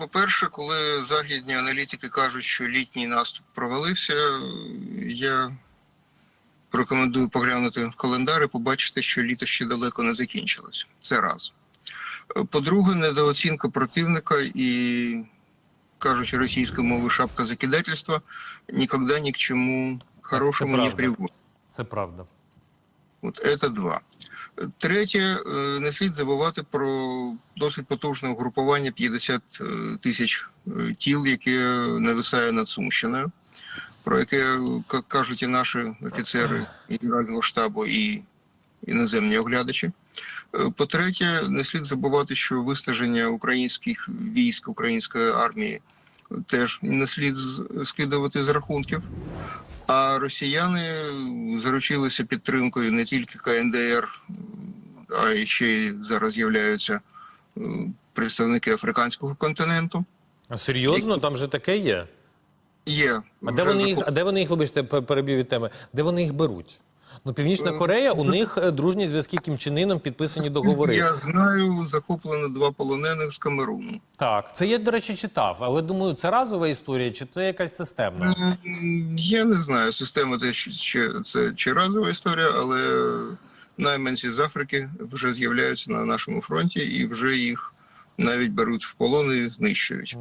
по-перше, коли західні аналітики кажуть, що літній наступ провалився, я рекомендую поглянути в календар і побачити, що літо ще далеко не закінчилось. Це раз. По-друге, недооцінка противника і, кажучи російською мовою, шапка закидательства ніколи ні к чому хорошому не приводить. Це правда. От це два. Третє, е, не слід забувати про досить потужне угрупування 50 е, тисяч е, тіл, яке нависає над Сумщиною, про яке к- кажуть і наші офіцери Генерального штабу, і іноземні оглядачі. По-третє, не слід забувати, що вистаження українських військ, української армії теж не слід скидувати з рахунків. А росіяни заручилися підтримкою не тільки КНДР, а й ще й зараз з'являються е, представники африканського континенту. А серйозно, там же таке є. Є А де вони їх, а де вони їх, вибачте, пе- переб'ю від теми, де вони їх беруть? Ну, Північна Корея, у них е, дружні зв'язки Кім Чен Іном, підписані договори. Я знаю, захоплено два полонених з Камеруну. Так, це я, до речі, читав, але думаю, це разова історія, чи це якась системна? Я не знаю, система це чи, чи це чи разова історія, але найманці з Африки вже з'являються на нашому фронті і вже їх навіть беруть в полон і знищують.